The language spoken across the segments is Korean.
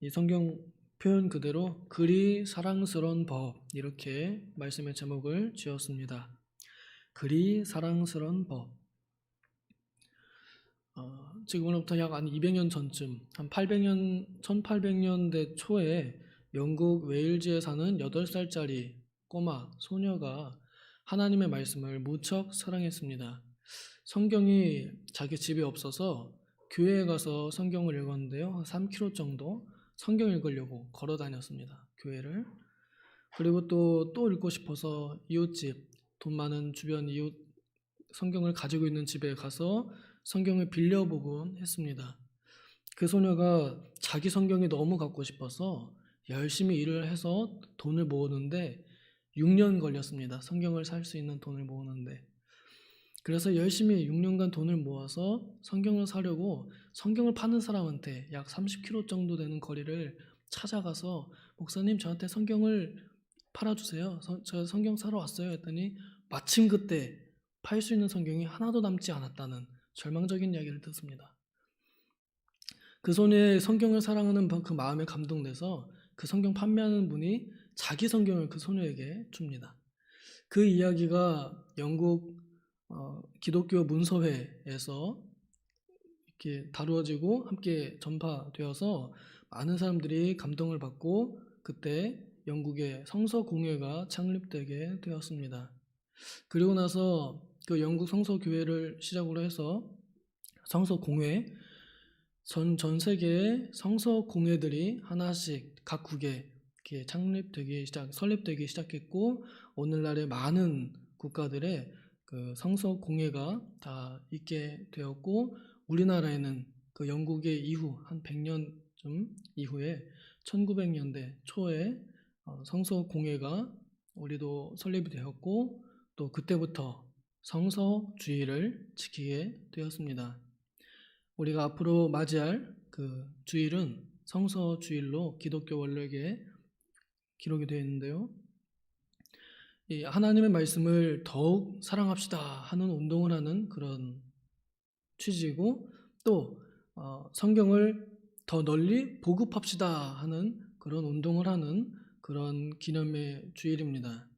이 성경 표현 그대로 그리 사랑스러운 법 이렇게 말씀의 제목을 지었습니다. 그리 사랑스러운 법. 어, 지금으로부터 약 한 200년 전쯤, 한 800년, 1800년대 초에 영국 웨일즈에 사는 8살짜리 꼬마 소녀가 하나님의 말씀을 무척 사랑했습니다. 성경이 자기 집에 없어서 교회에 가서 성경을 읽었는데요. 한 3km 정도 성경 읽으려고 걸어 다녔습니다. 교회를. 그리고 또, 또 읽고 싶어서 이웃집, 돈 많은 주변 이웃 성경을 가지고 있는 집에 가서 성경을 빌려보곤 했습니다. 그 소녀가 자기 성경이 너무 갖고 싶어서 열심히 일을 해서 돈을 모으는데 6년 걸렸습니다. 성경을 살 수 있는 돈을 모으는데. 그래서 열심히 6년간 돈을 모아서 성경을 사려고 성경을 파는 사람한테 약 30km 정도 되는 거리를 찾아가서 목사님 저한테 성경을 팔아주세요. 서- 저 성경 사러 왔어요. 했더니 마침 그때 팔 수 있는 성경이 하나도 남지 않았다는 절망적인 이야기를 듣습니다. 그 소녀의 성경을 사랑하는 그 마음에 감동돼서 그 성경 판매하는 분이 자기 성경을 그 소녀에게 줍니다. 그 이야기가 영국 어, 기독교 문서회에서 이렇게 다루어지고 함께 전파되어서 많은 사람들이 감동을 받고 그때 영국의 성서 공회가 창립되게 되었습니다. 그리고 나서 그 영국 성서 교회를 시작으로 해서 성서 공회 전, 전 세계의 성서 공회들이 하나씩 각 국에 창립되기 시작, 설립되기 시작했고 오늘날의 많은 국가들의 그 성서 공회가 다 있게 되었고 우리나라에는 그 영국의 이후 한 100년쯤 이후에 1900년대 초에 어, 성서 공회가 우리도 설립이 되었고 또 그때부터 성서주의를 지키게 되었습니다. 우리가 앞으로 맞이할 그 주일은 성서주일로 기독교 원력에 기록이 되어 있는데요. 이 하나님의 말씀을 더욱 사랑합시다 하는 운동을 하는 그런 취지고 또 어, 성경을 더 널리 보급합시다 하는 그런 운동을 하는 그런 기념의 주일입니다.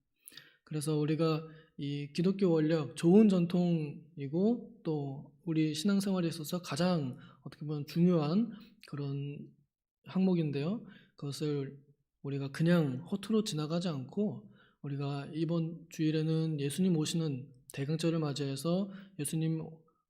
그래서 우리가 이 기독교 원력 좋은 전통이고 또 우리 신앙생활에 있어서 가장 어떻게 보면 중요한 그런 항목인데요. 그것을 우리가 그냥 허투루 지나가지 않고 우리가 이번 주일에는 예수님 오시는 대강절을 맞이해서 예수님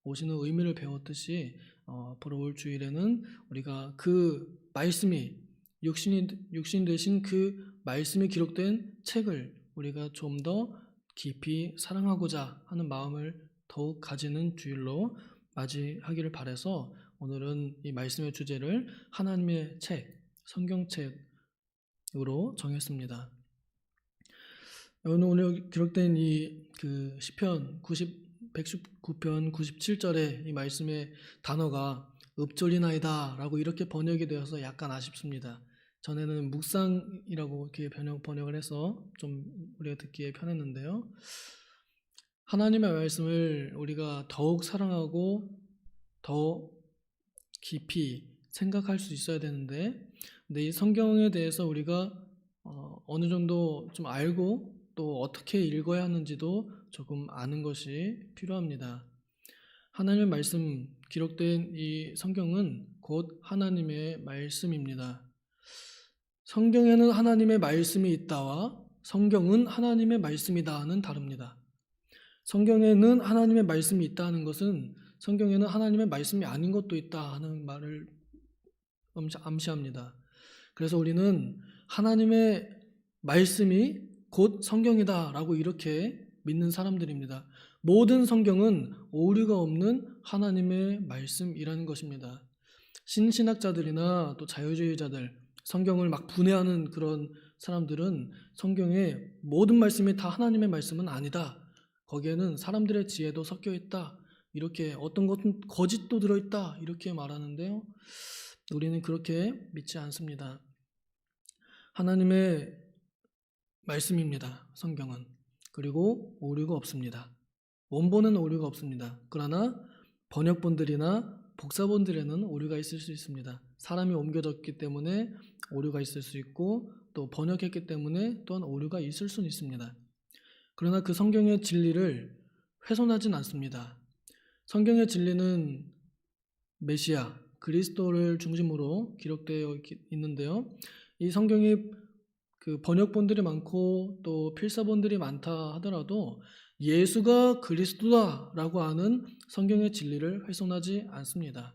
오시는 의미를 배웠듯이 어, 앞으로 올 주일에는 우리가 그 말씀이 육신이 육신 되신 그 말씀이 기록된 책을 우리가 좀 더 깊이 사랑하고자 하는 마음을 더욱 가지는 주일로 맞이하기를 바래서 오늘은 이 말씀의 주제를 하나님의 책, 성경책으로 정했습니다. 오늘 오늘 기록된 이 그 시편 90 119편 97절의 이 말씀의 단어가 읍졸리나이다라고 이렇게 번역이 되어서 약간 아쉽습니다. 전에는 묵상이라고 이렇게 번역 번역을 해서 좀 우리가 듣기에 편했는데요. 하나님의 말씀을 우리가 더욱 사랑하고 더 깊이 생각할 수 있어야 되는데, 근데 이 성경에 대해서 우리가 어, 어느 정도 좀 알고 또 어떻게 읽어야 하는지도 조금 아는 것이 필요합니다. 하나님의 말씀 기록된 이 성경은 곧 하나님의 말씀입니다. 성경에는 하나님의 말씀이 있다와 성경은 하나님의 말씀이다는 다릅니다. 성경에는 하나님의 말씀이 있다는 것은 성경에는 하나님의 말씀이 아닌 것도 있다 하는 말을 암시- 암시합니다. 그래서 우리는 하나님의 말씀이 곧 성경이다라고 이렇게 믿는 사람들입니다. 모든 성경은 오류가 없는 하나님의 말씀이라는 것입니다. 신신학자들이나 또 자유주의자들, 성경을 막 분해하는 그런 사람들은 성경의 모든 말씀이 다 하나님의 말씀은 아니다. 거기에는 사람들의 지혜도 섞여 있다. 이렇게 어떤 것은 거짓도 들어 있다. 이렇게 말하는데요. 우리는 그렇게 믿지 않습니다. 하나님의 말씀입니다. 성경은. 그리고 오류가 없습니다. 원본은 오류가 없습니다. 그러나 번역본들이나 복사본들에는 오류가 있을 수 있습니다. 사람이 옮겨졌기 때문에 오류가 있을 수 있고 또 번역했기 때문에 또한 오류가 있을 수는 있습니다. 그러나 그 성경의 진리를 훼손하진 않습니다. 성경의 진리는 메시아, 그리스도를 중심으로 기록되어 있- 있는데요. 이 성경이 그 번역본들이 많고 또 필사본들이 많다 하더라도 예수가 그리스도다라고 하는 성경의 진리를 훼손하지 않습니다.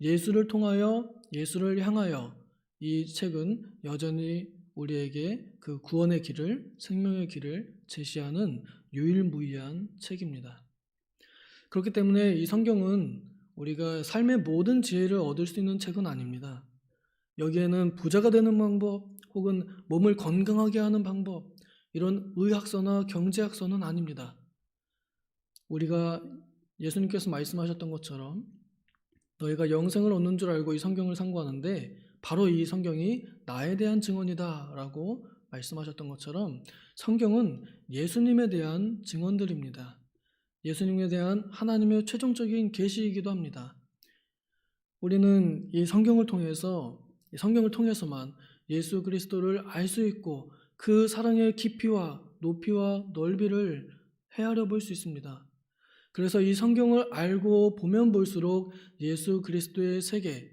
예수를 통하여 예수를 향하여 이 책은 여전히 우리에게 그 구원의 길을 생명의 길을 제시하는 유일무이한 책입니다. 그렇기 때문에 이 성경은 우리가 삶의 모든 지혜를 얻을 수 있는 책은 아닙니다. 여기에는 부자가 되는 방법 혹은 몸을 건강하게 하는 방법 이런 의학서나 경제학서는 아닙니다. 우리가 예수님께서 말씀하셨던 것처럼 너희가 영생을 얻는 줄 알고 이 성경을 상고하는데 바로 이 성경이 나에 대한 증언이다 라고 말씀하셨던 것처럼 성경은 예수님에 대한 증언들입니다. 예수님에 대한 하나님의 최종적인 계시이기도 합니다. 우리는 이 성경을 통해서 이 성경을 통해서만 예수 그리스도를 알 수 있고 그 사랑의 깊이와 높이와 넓이를 헤아려 볼 수 있습니다. 그래서 이 성경을 알고 보면 볼수록 예수 그리스도의 세계,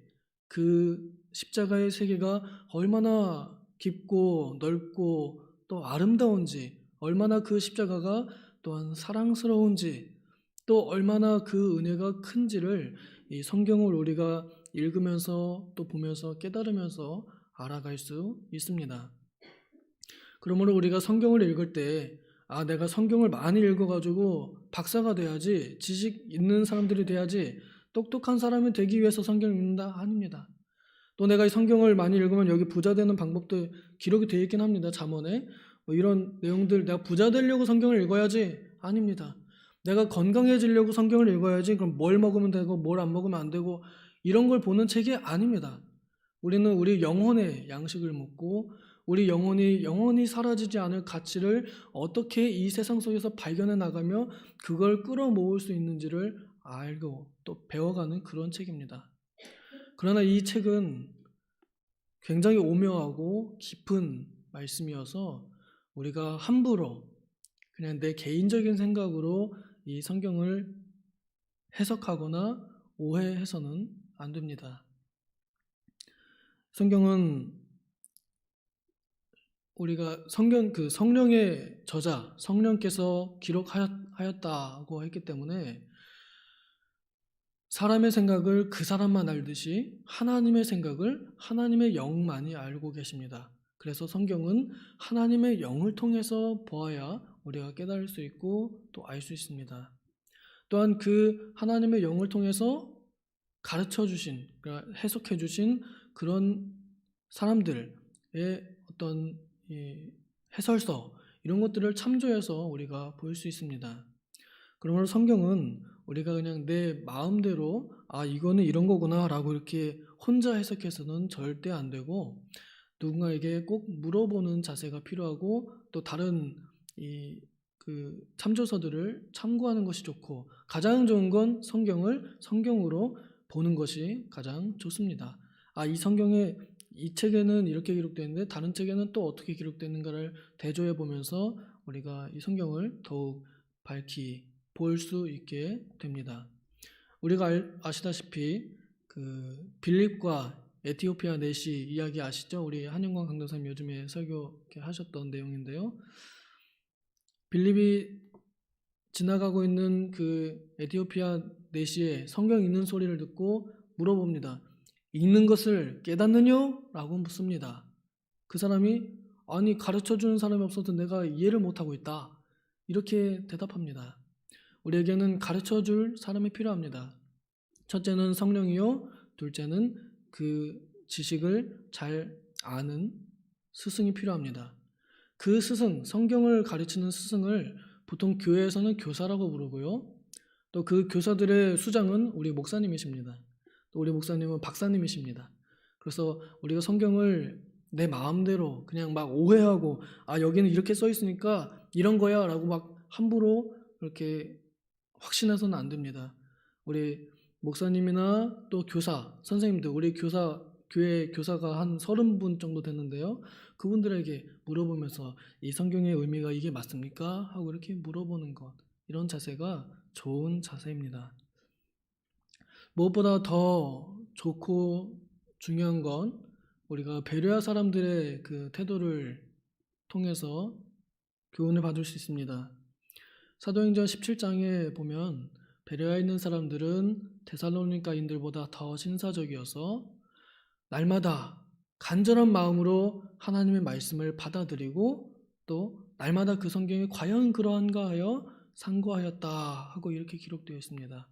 그 십자가의 세계가 얼마나 깊고 넓고 또 아름다운지, 얼마나 그 십자가가 또한 사랑스러운지, 또 얼마나 그 은혜가 큰지를 이 성경을 우리가 읽으면서 또 보면서 깨달으면서 알아갈 수 있습니다. 그러므로 우리가 성경을 읽을 때, 아, 내가 성경을 많이 읽어가지고 박사가 돼야지, 지식 있는 사람들이 돼야지, 똑똑한 사람이 되기 위해서 성경을 읽는다? 아닙니다. 또 내가 이 성경을 많이 읽으면 여기 부자 되는 방법도 기록이 되어 있긴 합니다. 잠언에. 뭐 이런 내용들, 내가 부자 되려고 성경을 읽어야지? 아닙니다. 내가 건강해지려고 성경을 읽어야지? 그럼 뭘 먹으면 되고, 뭘 안 먹으면 안 되고, 이런 걸 보는 책이 아닙니다. 우리는 우리 영혼의 양식을 먹고 우리 영혼이 영원히 사라지지 않을 가치를 어떻게 이 세상 속에서 발견해 나가며 그걸 끌어모을 수 있는지를 알고 또 배워가는 그런 책입니다. 그러나 이 책은 굉장히 오묘하고 깊은 말씀이어서 우리가 함부로 그냥 내 개인적인 생각으로 이 성경을 해석하거나 오해해서는 안 됩니다. 성경은 우리가 성경 그 성령의 저자 성령께서 기록하였다고 했기 때문에 사람의 생각을 그 사람만 알듯이 하나님의 생각을 하나님의 영만이 알고 계십니다. 그래서 성경은 하나님의 영을 통해서 보아야 우리가 깨달을 수 있고 또 알 수 있습니다. 또한 그 하나님의 영을 통해서 가르쳐 주신, 그러니까 해석해 주신 그런 사람들의 어떤 이 해설서 이런 것들을 참조해서 우리가 볼 수 있습니다. 그러므로 성경은 우리가 그냥 내 마음대로 아 이거는 이런 거구나라고 이렇게 혼자 해석해서는 절대 안 되고 누군가에게 꼭 물어보는 자세가 필요하고 또 다른 이 그 참조서들을 참고하는 것이 좋고 가장 좋은 건 성경을 성경으로 보는 것이 가장 좋습니다. 아, 이 성경에 이 책에는 이렇게 기록되는데 다른 책에는 또 어떻게 기록되는가를 대조해 보면서 우리가 이 성경을 더욱 밝히 볼 수 있게 됩니다. 우리가 알- 아시다시피 그 빌립과 에티오피아 내시 이야기 아시죠? 우리 한영광 강도사님 요즘에 설교 하셨던 내용인데요. 빌립이 지나가고 있는 그 에티오피아 내시에 성경 읽는 소리를 듣고 물어봅니다. 읽는 것을 깨닫느냐? 라고 묻습니다. 그 사람이 아니 가르쳐 주는 사람이 없어서 내가 이해를 못하고 있다. 이렇게 대답합니다. 우리에게는 가르쳐 줄 사람이 필요합니다. 첫째는 성령이요. 둘째는 그 지식을 잘 아는 스승이 필요합니다. 그 스승, 성경을 가르치는 스승을 보통 교회에서는 교사라고 부르고요. 또 그 교사들의 수장은 우리 목사님이십니다. 또 우리 목사님은 박사님이십니다. 그래서 우리가 성경을 내 마음대로 그냥 막 오해하고 아 여기는 이렇게 써 있으니까 이런 거야라고 막 함부로 이렇게 확신해서는 안 됩니다. 우리 목사님이나 또 교사 선생님들 우리 교사 교회 교사가 한 서른 분 정도 됐는데요. 그분들에게 물어보면서 이 성경의 의미가 이게 맞습니까? 하고 이렇게 물어보는 것. 이런 자세가 좋은 자세입니다. 무엇보다 더 좋고 중요한 건 우리가 베레아 사람들의 그 태도를 통해서 교훈을 받을 수 있습니다. 사도행전 17장에 보면 베레아에 있는 사람들은 데살로니가인들보다 더 신사적이어서 날마다 간절한 마음으로 하나님의 말씀을 받아들이고 또 날마다 그 성경이 과연 그러한가 하여 상고하였다 하고 이렇게 기록되어 있습니다.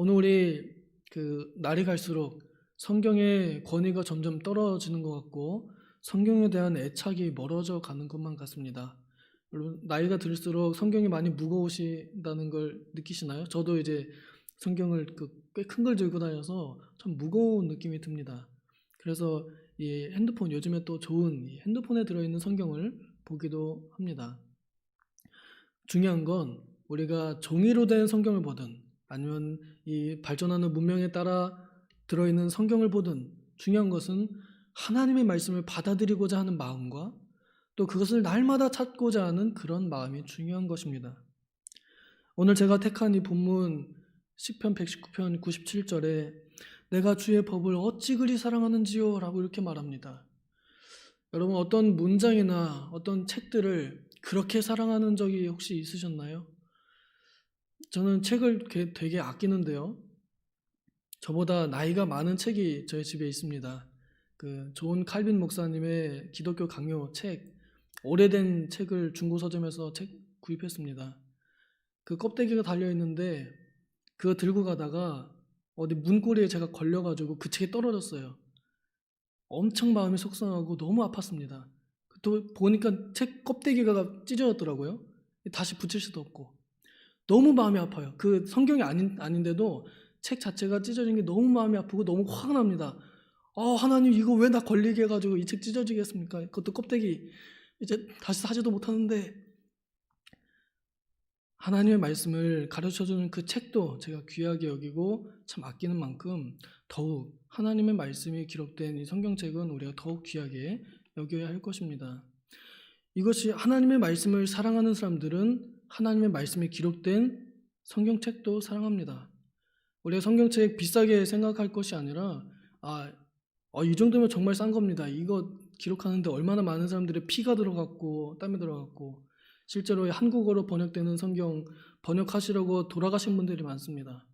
오늘 우리 그 날이 갈수록 성경의 권위가 점점 떨어지는 것 같고 성경에 대한 애착이 멀어져 가는 것만 같습니다. 여러분 나이가 들수록 성경이 많이 무거우시다는 걸 느끼시나요? 저도 이제 성경을 그 꽤 큰 걸 들고 다녀서 참 무거운 느낌이 듭니다. 그래서 이 핸드폰 요즘에 또 좋은 이 핸드폰에 들어있는 성경을 보기도 합니다. 중요한 건 우리가 종이로 된 성경을 보든 아니면 이 발전하는 문명에 따라 들어있는 성경을 보든 중요한 것은 하나님의 말씀을 받아들이고자 하는 마음과 또 그것을 날마다 찾고자 하는 그런 마음이 중요한 것입니다. 오늘 제가 택한 이 본문 10편 119편 97절에 내가 주의 법을 어찌 그리 사랑하는지요 라고 이렇게 말합니다. 여러분 어떤 문장이나 어떤 책들을 그렇게 사랑하는 적이 혹시 있으셨나요? 저는 책을 게- 되게 아끼는데요. 저보다 나이가 많은 책이 저희 집에 있습니다. 그 좋은 칼빈 목사님의 기독교 강요 책, 오래된 책을 중고 서점에서 책 구입했습니다. 그 껍데기가 달려 있는데 그거 들고 가다가 어디 문고리에 제가 걸려가지고 그 책이 떨어졌어요. 엄청 마음이 속상하고 너무 아팠습니다. 또 보니까 책 껍데기가 찢어졌더라고요. 다시 붙일 수도 없고 너무 마음이 아파요. 그 성경이 아닌 아닌데도 책 자체가 찢어진 게 너무 마음이 아프고 너무 화가 납니다. 아 하나님 이거 왜 나 걸리게 해가지고 이 책 찢어지겠습니까? 그것도 껍데기 이제 다시 사지도 못하는데 하나님의 말씀을 가르쳐주는 그 책도 제가 귀하게 여기고 참 아끼는 만큼 더욱 하나님의 말씀이 기록된 이 성경책은 우리가 더욱 귀하게 여겨야 할 것입니다. 이것이 하나님의 말씀을 사랑하는 사람들은 하나님의 말씀이 기록된 성경책도 사랑합니다. 우리가 성경책 비싸게 생각할 것이 아니라 아, 어, 이 정도면 정말 싼 겁니다. 이거 기록하는데 얼마나 많은 사람들의 피가 들어갔고 땀이 들어갔고 실제로 한국어로 번역되는 성경 번역하시려고 돌아가신 분들이 많습니다.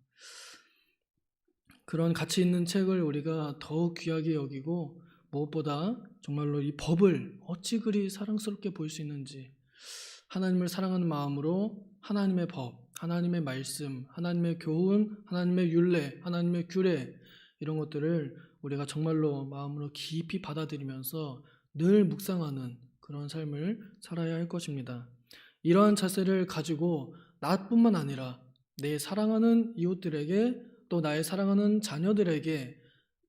그런 가치 있는 책을 우리가 더욱 귀하게 여기고 무엇보다 정말로 이 법을 어찌 그리 사랑스럽게 볼 수 있는지 하나님을 사랑하는 마음으로 하나님의 법, 하나님의 말씀, 하나님의 교훈, 하나님의 율례, 하나님의 규례 이런 것들을 우리가 정말로 마음으로 깊이 받아들이면서 늘 묵상하는 그런 삶을 살아야 할 것입니다. 이러한 자세를 가지고 나뿐만 아니라 내 사랑하는 이웃들에게 또 나의 사랑하는 자녀들에게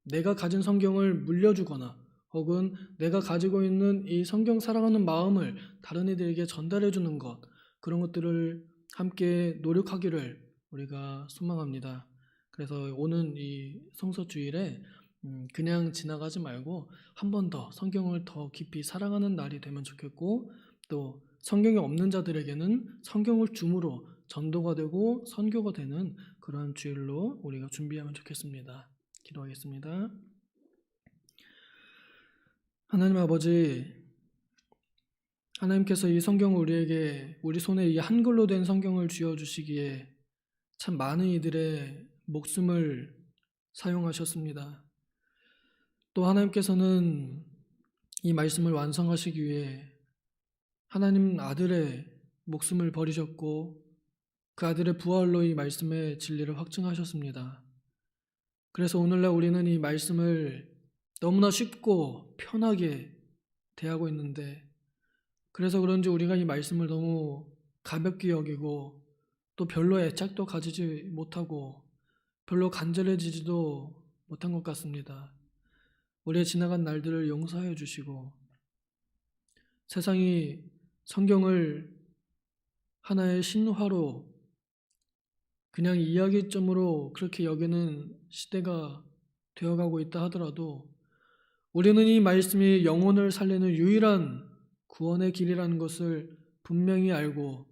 내가 가진 성경을 물려주거나 혹은 내가 가지고 있는 이 성경 사랑하는 마음을 다른 이들에게 전달해 주는 것 그런 것들을 함께 노력하기를 우리가 소망합니다. 그래서 오는 이 성서 주일에 음, 그냥 지나가지 말고 한 번 더 성경을 더 깊이 사랑하는 날이 되면 좋겠고 또 성경이 없는 자들에게는 성경을 줌으로 전도가 되고 선교가 되는 그러한 주일로 우리가 준비하면 좋겠습니다. 기도하겠습니다. 하나님 아버지, 하나님께서 이 성경을 우리에게 우리 손에 이 한글로 된 성경을 쥐어 주시기에 참 많은 이들의 목숨을 사용하셨습니다. 또 하나님께서는 이 말씀을 완성하시기 위해 하나님 아들의 목숨을 버리셨고 그 아들의 부활로 이 말씀의 진리를 확증하셨습니다. 그래서 오늘날 우리는 이 말씀을 너무나 쉽고 편하게 대하고 있는데 그래서 그런지 우리가 이 말씀을 너무 가볍게 여기고 또 별로 애착도 가지지 못하고 별로 간절해지지도 못한 것 같습니다. 우리의 지나간 날들을 용서하여 주시고 세상이 성경을 하나의 신화로 그냥 이야기점으로 그렇게 여기는 시대가 되어가고 있다 하더라도 우리는 이 말씀이 영혼을 살리는 유일한 구원의 길이라는 것을 분명히 알고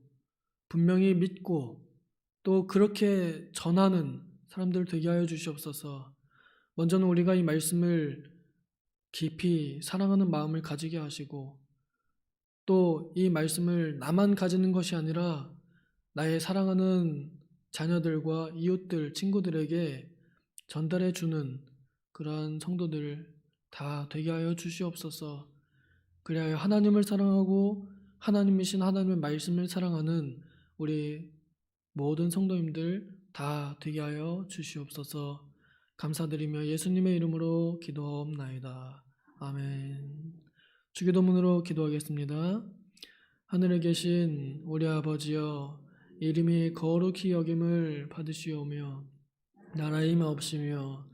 분명히 믿고 또 그렇게 전하는 사람들 되게 하여 주시옵소서. 먼저는 우리가 이 말씀을 깊이 사랑하는 마음을 가지게 하시고 또 이 말씀을 나만 가지는 것이 아니라 나의 사랑하는 자녀들과 이웃들, 친구들에게 전달해 주는 그러한 성도들 다 되게 하여 주시옵소서. 그리하여 하나님을 사랑하고 하나님이신 하나님의 말씀을 사랑하는 우리 모든 성도님들 다 되게 하여 주시옵소서. 감사드리며 예수님의 이름으로 기도하옵나이다. 아멘. 주기도문으로 기도하겠습니다. 하늘에 계신 우리 아버지여 이름이 거룩히 여김을 받으시오며 나라의 마옵시며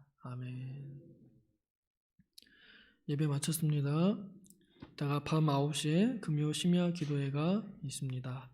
아멘. 예배 마쳤습니다. 이따가 밤 9시에 금요 심야 기도회가 있습니다.